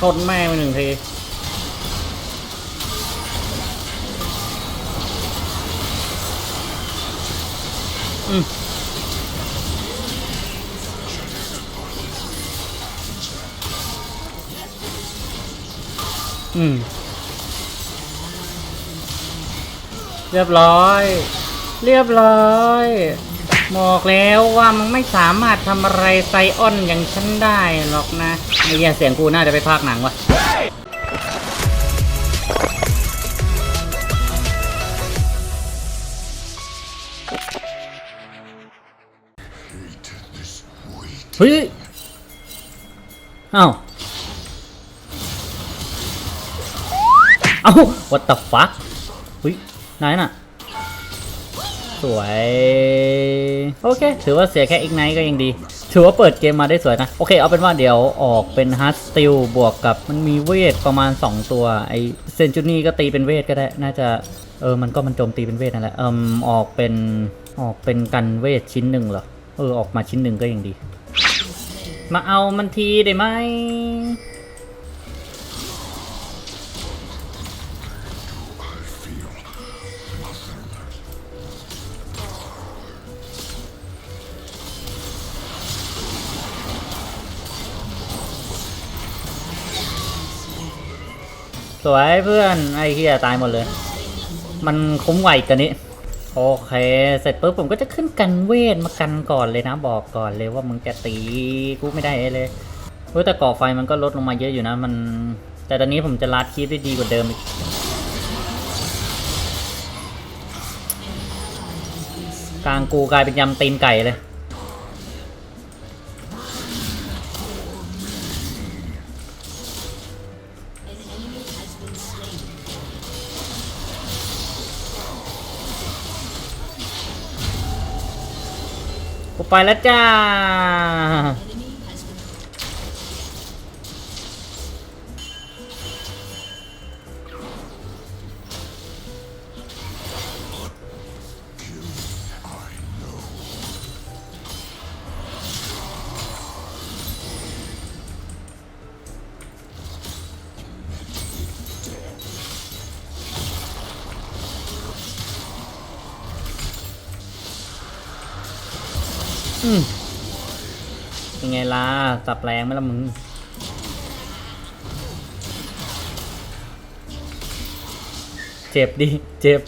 ชนแม่ไปหนึ่งทีอืมอืม เรียบร้อย เรียบร้อย บอกแล้วว่ามันไม่สามารถทำอะไรไซออนอย่างฉันได้หรอกนะไอ้เหี้ยเสียงกูน่าจะไปพากย์หนังวะเฮ้ยเอ้าเอ้า what the fuck เฮ้ยนายน่ะ สวย โอเค ถือว่าเสียแค่อีกไนก็ยังดี ถือว่าเปิดเกมมาได้สวยนะ โอเค เอาเป็นว่าเดี๋ยวออกเป็นฮาร์ดสติลบวกกับมันมีเวทประมาณ 2 ตัว ไอเซนจูนี่ก็ตีเป็นเวทก็ได้ น่าจะเออ มันก็มันโจมตีเป็นเวทนั่นแหละเอิมออกเป็นออกเป็นกันเวทชิ้นหนึ่งเหรอ เออ ออกมาชิ้นหนึ่งก็ยังดี มาเอามันทีได้ไหม สวยเพื่อนไอ้เฮียตายหมดเลย มันคุ้มไหวกันนี้โอเค เสร็จปุ๊บผมก็จะขึ้นกันเวทมากันก่อนเลยนะ บอกก่อนเลยว่ามึงจะตีกูไม่ได้เลยเฮ้ยแต่ก่อไฟมันก็ลดลงมาเยอะอยู่นะ มัน แต่ตอนนี้ผมจะลัดคีปได้ดีกว่าเดิมอีกกลางกูกลายเป็นยำตีนไก่เลย กูไปแล้วจ้า เป็นไงล่ะสับแรงไหมล่ะมึงเจ็บดิ เจ็บ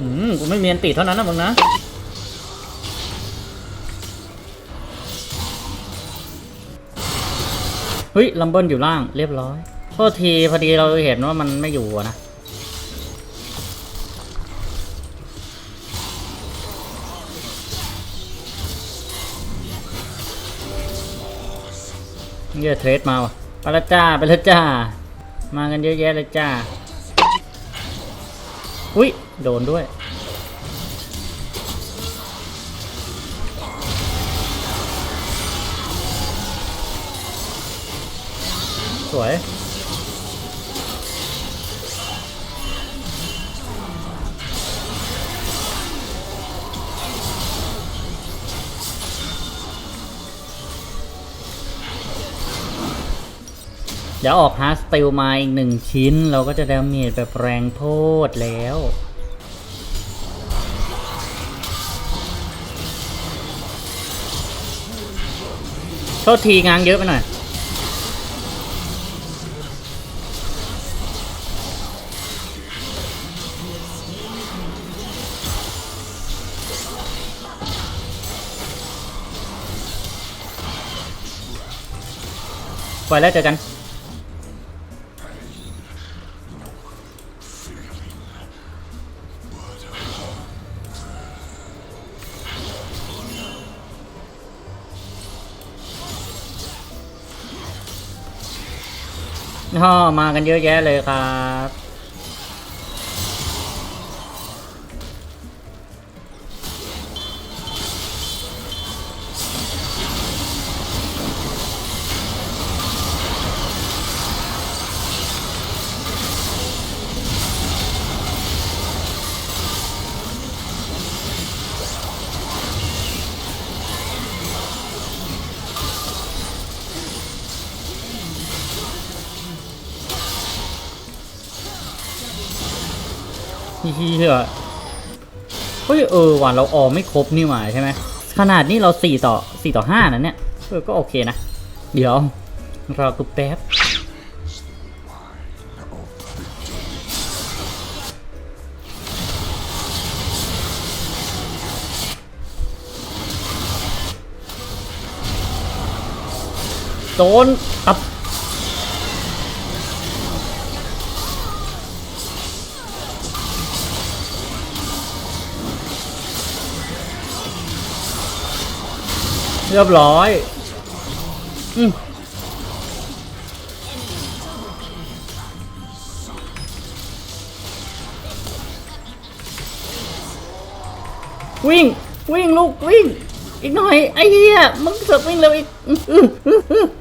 อืมกูไม่มีอันติเท่านั้นนะมึงนะเฮ้ยลัมเบิลอยู่ล่างเรียบร้อยโทษทีพอดีเราเห็นว่ามันไม่อยู่อะนะ เยอะเทรดมาวะไปละจ้าไปละจ้า มากันเยอะแยะเลยจ้า อุ้ยโดนด้วย สวย เดี๋ยวออกฮาร์สติลมาอีกหนึ่งชิ้น เราก็จะดาเมจแบบแรงโพดแล้วโทษทีงานเยอะไปหน่อย ไปแล้วเจอกัน ฮ่อมากันเยอะแยะเลยครับ เฮียเฮ้ยเออวันเราออไม่ครบนี่หว่าใช่ไหมขนาดนี้เราสี่ต่อสี่ต่อห้านะเนี่ยเออก็โอเคนะ เดี๋ยวรอกูแป๊บโดนตับ เรียบร้อยอืมวิ่ง วิ่งลูกวิ่ง อีกหน่อย ไอ้เหี้ยมึงเสือกวิ่งเร็วอีก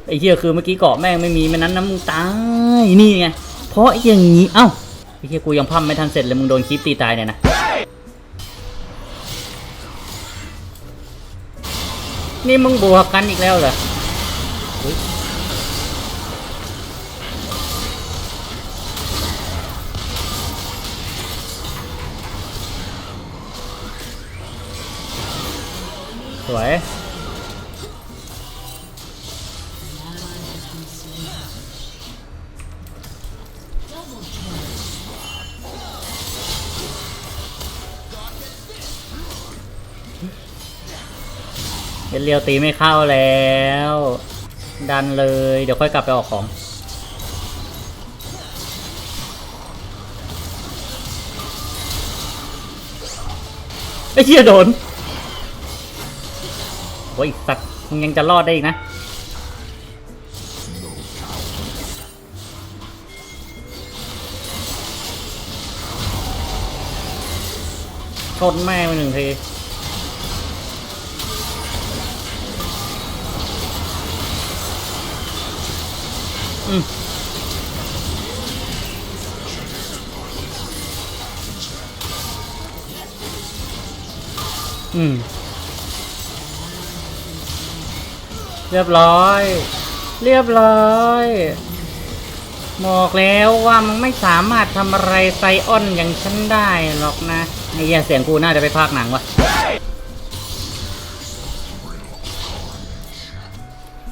ไอ้เหี้ยคือเมื่อกี้เกาะแม่งไม่มีมันนั้นนะมึงตายนี่ไงเพราะอย่างนี้เอ้าไอ้เหี้ยกูยังพัมไม่ทันเสร็จเลยมึงโดนคลิปตีตายเนี่ยนะ นี่มึงบวกกันอีกแล้วเหรอสวย เป็นเรียวตีไม่เข้าแล้ว ดันเลย เดี๋ยวค่อยกลับไปออกของ ไอ้เหี้ยโดนโอ้ยสัตว์มึงยังจะรอดได้อีกนะชนแม่ไปหนึ่งที อืม เรียบร้อย เรียบร้อยบอกแล้วว่ามึงไม่สามารถทำอะไรไซออนอย่างฉันได้หรอกนะไอ้เหี้ยเสียงกูน่าจะไปพากหนังวะ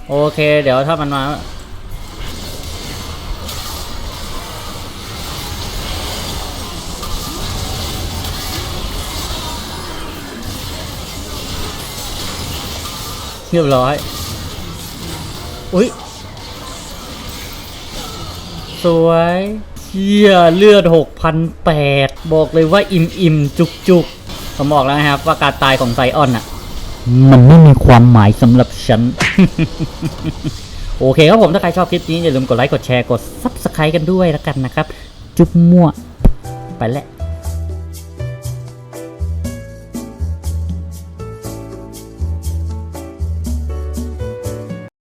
โอเค เดี๋ยวถ้ามันมา เรียบร้อย อุ้ย สวยเชี่ยเลือดหกพันแปดบอกเลยว่าอิ่มอิ่มจุกจุกผมบอกแล้วนะครับว่าการตายของไซออนอะ มันไม่มีความหมายสำหรับฉัน โอเคครับผมถ้าใครชอบคลิปนี้อย่าลืมกดไลค์ กดแชร์ กด Subscribe กันด้วยแล้วกันนะครับ จุ๊บมั่ว ไปแล้ว